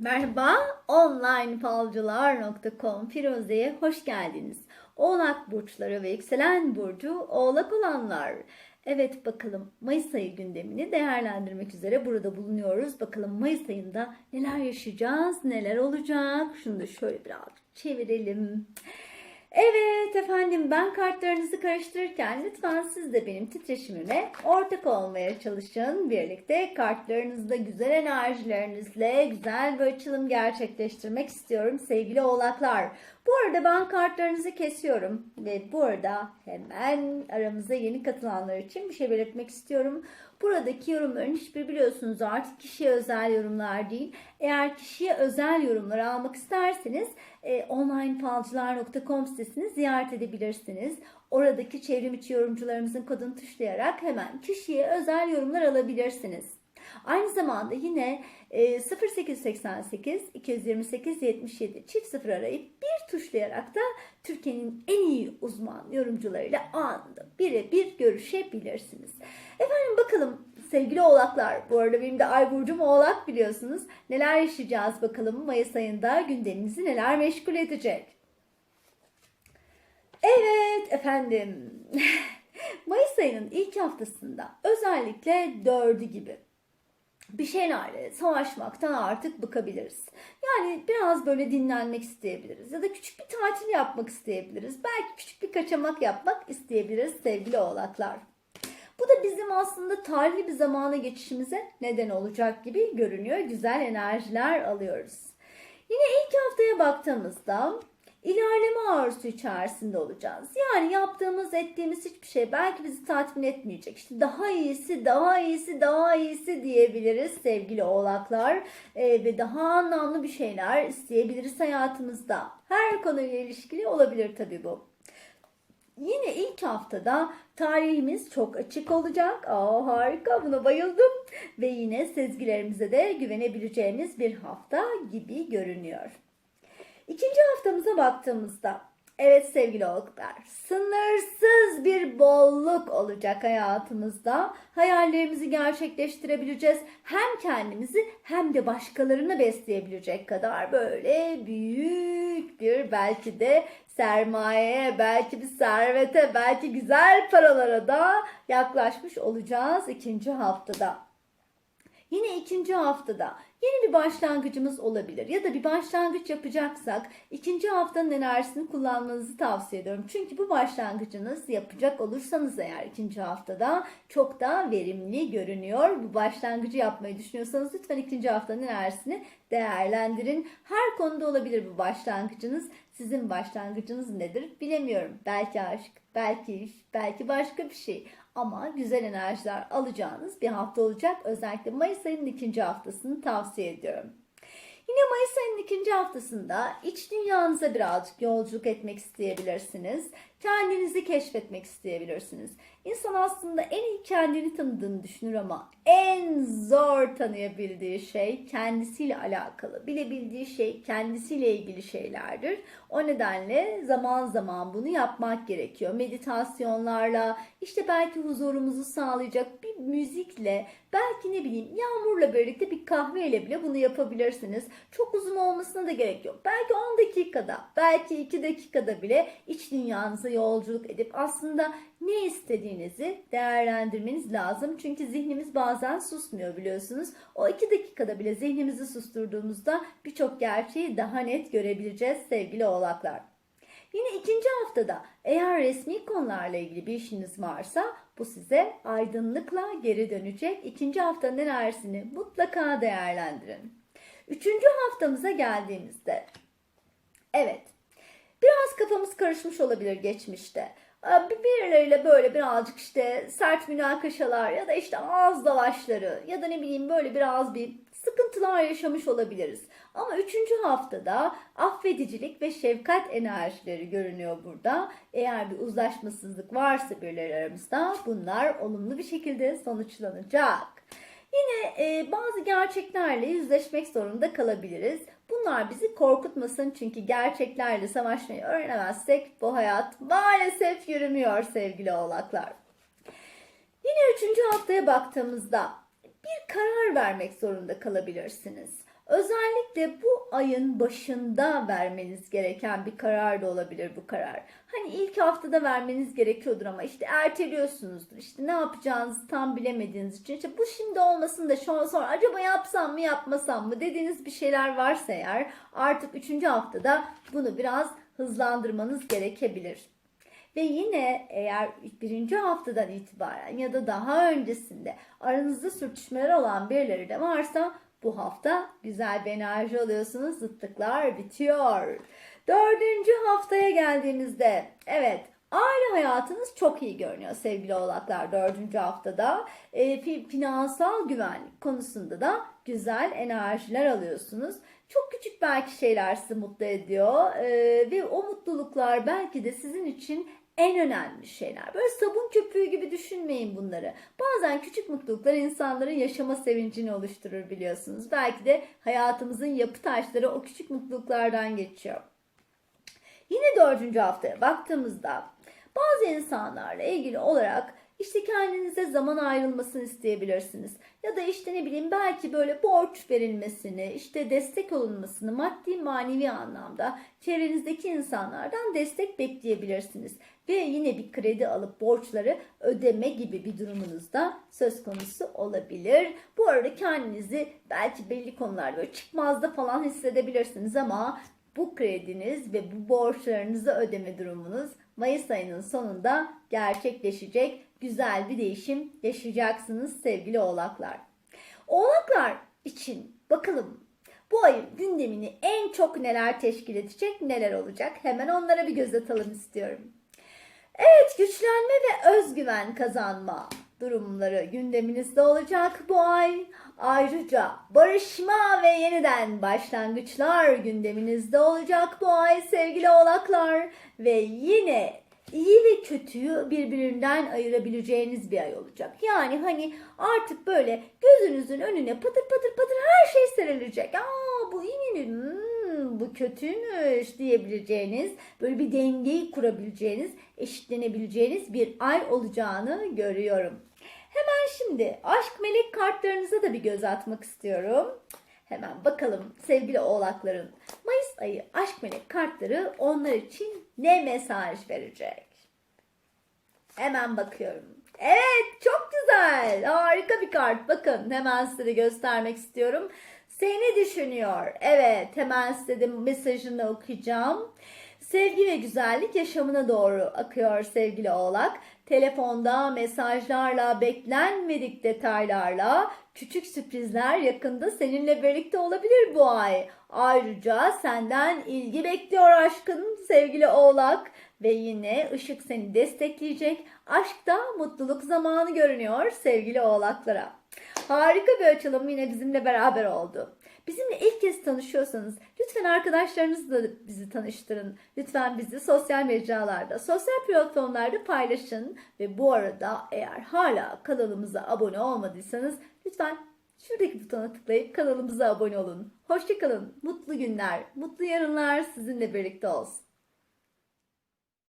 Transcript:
Merhaba, onlinefalcılar.com Firuze'ye hoş geldiniz. Oğlak burçları ve yükselen burcu oğlak olanlar. Evet bakalım Mayıs ayı gündemini değerlendirmek üzere burada bulunuyoruz. Bakalım Mayıs ayında neler yaşayacağız, neler olacak. Şunu da şöyle biraz çevirelim. Evet efendim ben kartlarınızı karıştırırken lütfen siz de benim titreşimime ortak olmaya çalışın. Birlikte kartlarınızda güzel enerjilerinizle güzel bir açılım gerçekleştirmek istiyorum sevgili oğlaklar. Bu arada ben kartlarınızı kesiyorum ve bu arada hemen aramıza yeni katılanlar için bir şey belirtmek istiyorum. Buradaki yorumların hiçbir biliyorsunuz artık kişiye özel yorumlar değil. Eğer kişiye özel yorumlar almak isterseniz e, onlinefalcılar.com sitesini ziyaret edebilirsiniz. Oradaki çevrim içi yorumcularımızın kodunu tuşlayarak hemen kişiye özel yorumlar alabilirsiniz. Aynı zamanda yine e, 0888 228 77 çift sıfır arayıp bir tuşlayarak da Türkiye'nin en uzman yorumcularıyla anında birebir görüşebilirsiniz. Efendim bakalım sevgili oğlaklar bu arada benim de ay burcum oğlak biliyorsunuz. Neler yaşayacağız bakalım Mayıs ayında gündemimizi neler meşgul edecek. Evet efendim. Mayıs ayının ilk haftasında özellikle dördü gibi bir şeylerle savaşmaktan artık bıkabiliriz. Yani biraz böyle dinlenmek isteyebiliriz ya da küçük bir tatil yapmak isteyebiliriz. Belki küçük bir kaçamak yapmak isteyebiliriz sevgili oğlaklar. Bu da bizim aslında tarihli bir zamana geçişimize neden olacak gibi görünüyor. Güzel enerjiler alıyoruz. Yine ilk haftaya baktığımızda ilerleme arzusu içerisinde olacağız. Yani yaptığımız, ettiğimiz hiçbir şey belki bizi tatmin etmeyecek. İşte daha iyisi, daha iyisi, daha iyisi diyebiliriz sevgili oğlaklar. Ee, ve daha anlamlı bir şeyler isteyebiliriz hayatımızda. Her konuyla ilişkili olabilir tabii bu. Yine ilk haftada tarihimiz çok açık olacak. Aa harika buna bayıldım. Ve yine sezgilerimize de güvenebileceğimiz bir hafta gibi görünüyor. İkinci haftamıza baktığımızda evet sevgili oğlaklar sınırsız bir bolluk olacak hayatımızda. Hayallerimizi gerçekleştirebileceğiz. Hem kendimizi hem de başkalarını besleyebilecek kadar böyle büyük bir belki de sermayeye, belki bir servete, belki güzel paralara da yaklaşmış olacağız ikinci haftada. Yine ikinci haftada yeni bir başlangıcımız olabilir ya da bir başlangıç yapacaksak ikinci haftanın enerjisini kullanmanızı tavsiye ediyorum. Çünkü bu başlangıcınız yapacak olursanız eğer ikinci haftada çok da verimli görünüyor. Bu başlangıcı yapmayı düşünüyorsanız lütfen ikinci haftanın enerjisini değerlendirin. Her konuda olabilir bu başlangıcınız. Sizin başlangıcınız nedir bilemiyorum. Belki aşk, belki iş, belki başka bir şey. Ama güzel enerjiler alacağınız bir hafta olacak. Özellikle Mayıs ayının ikinci haftasını tavsiye ediyorum. Yine Mayıs ayının ikinci haftasında iç dünyanıza birazcık yolculuk etmek isteyebilirsiniz. Kendinizi keşfetmek isteyebilirsiniz. İnsan aslında en iyi kendini tanıdığını düşünür ama en zor tanıyabildiği şey kendisiyle alakalı. Bilebildiği şey kendisiyle ilgili şeylerdir. O nedenle zaman zaman bunu yapmak gerekiyor. Meditasyonlarla, işte belki huzurumuzu sağlayacak bir müzikle, belki ne bileyim yağmurla birlikte bir kahveyle bile bunu yapabilirsiniz. Çok uzun olmasına da gerek yok. Belki 10 dakikada, belki 2 dakikada bile iç yolculuk edip aslında ne istediğinizi değerlendirmeniz lazım. Çünkü zihnimiz bazen susmuyor biliyorsunuz. O iki dakikada bile zihnimizi susturduğumuzda birçok gerçeği daha net görebileceğiz sevgili oğlaklar. Yine ikinci haftada eğer resmi konularla ilgili bir işiniz varsa bu size aydınlıkla geri dönecek. İkinci haftanın enerjisini mutlaka değerlendirin. Üçüncü haftamıza geldiğimizde karışmış olabilir geçmişte birileriyle böyle birazcık işte sert münakaşalar ya da işte ağız dalaşları ya da ne bileyim böyle biraz bir sıkıntılar yaşamış olabiliriz. Ama üçüncü haftada affedicilik ve şefkat enerjileri görünüyor burada. Eğer bir uzlaşmasızlık varsa birileri aramızda bunlar olumlu bir şekilde sonuçlanacak. Yine e, bazı gerçeklerle yüzleşmek zorunda kalabiliriz. Bunlar bizi korkutmasın çünkü gerçeklerle savaşmayı öğrenemezsek bu hayat maalesef yürümüyor sevgili oğlaklar. Yine üçüncü haftaya baktığımızda bir karar vermek zorunda kalabilirsiniz. Özellikle bu ayın başında vermeniz gereken bir karar da olabilir bu karar. Hani ilk haftada vermeniz gerekiyordur ama işte erteliyorsunuzdur. İşte ne yapacağınızı tam bilemediğiniz için işte bu şimdi olmasın da şu an sonra acaba yapsam mı yapmasam mı dediğiniz bir şeyler varsa eğer artık 3. haftada bunu biraz hızlandırmanız gerekebilir. Ve yine eğer birinci haftadan itibaren ya da daha öncesinde aranızda sürtüşmeler olan birileri de varsa bu hafta güzel bir enerji alıyorsunuz. Zıtlıklar bitiyor. Dördüncü haftaya geldiğimizde evet aile hayatınız çok iyi görünüyor sevgili oğlaklar dördüncü haftada. E, finansal güvenlik konusunda da güzel enerjiler alıyorsunuz. Çok küçük belki şeyler sizi mutlu ediyor e, ve o mutluluklar belki de sizin için en önemli şeyler. Böyle sabun köpüğü gibi düşünmeyin bunları. Bazen küçük mutluluklar insanların yaşama sevincini oluşturur biliyorsunuz. Belki de hayatımızın yapı taşları o küçük mutluluklardan geçiyor. Yine dördüncü haftaya baktığımızda bazı insanlarla ilgili olarak işte kendinize zaman ayrılmasını isteyebilirsiniz. Ya da işte ne bileyim belki böyle borç verilmesini, işte destek olunmasını maddi manevi anlamda çevrenizdeki insanlardan destek bekleyebilirsiniz. Ve yine bir kredi alıp borçları ödeme gibi bir durumunuz da söz konusu olabilir. Bu arada kendinizi belki belli konularda çıkmazda falan hissedebilirsiniz ama bu krediniz ve bu borçlarınızı ödeme durumunuz Mayıs ayının sonunda gerçekleşecek güzel bir değişim yaşayacaksınız sevgili oğlaklar. Oğlaklar için bakalım bu ayın gündemini en çok neler teşkil edecek, neler olacak? Hemen onlara bir göz atalım istiyorum. Evet, güçlenme ve özgüven kazanma durumları gündeminizde olacak bu ay. Ayrıca barışma ve yeniden başlangıçlar gündeminizde olacak bu ay sevgili oğlaklar. Ve yine iyi ve kötüyü birbirinden ayırabileceğiniz bir ay olacak. Yani hani artık böyle gözünüzün önüne patır patır patır her şey serilecek. Aa bu iyi mi? Hmm, bu kötüymüş diyebileceğiniz, böyle bir dengeyi kurabileceğiniz, eşitlenebileceğiniz bir ay olacağını görüyorum. Hemen şimdi aşk melek kartlarınıza da bir göz atmak istiyorum. Hemen bakalım sevgili oğlakların Mayıs ayı aşk melek kartları onlar için ne mesaj verecek? Hemen bakıyorum. Evet çok güzel. Harika bir kart. Bakın hemen size de göstermek istiyorum. Seni düşünüyor. Evet hemen de mesajını okuyacağım. Sevgi ve güzellik yaşamına doğru akıyor sevgili oğlak. Telefonda, mesajlarla, beklenmedik detaylarla küçük sürprizler yakında seninle birlikte olabilir bu ay. Ayrıca senden ilgi bekliyor aşkın sevgili oğlak. Ve yine ışık seni destekleyecek. Aşkta mutluluk zamanı görünüyor sevgili oğlaklara. Harika bir açılım yine bizimle beraber oldu. Bizimle ilk kez tanışıyorsanız lütfen arkadaşlarınızla da bizi tanıştırın. Lütfen bizi sosyal mecralarda, sosyal platformlarda paylaşın. Ve bu arada eğer hala kanalımıza abone olmadıysanız lütfen şuradaki butona tıklayıp kanalımıza abone olun. Hoşçakalın, mutlu günler, mutlu yarınlar sizinle birlikte olsun.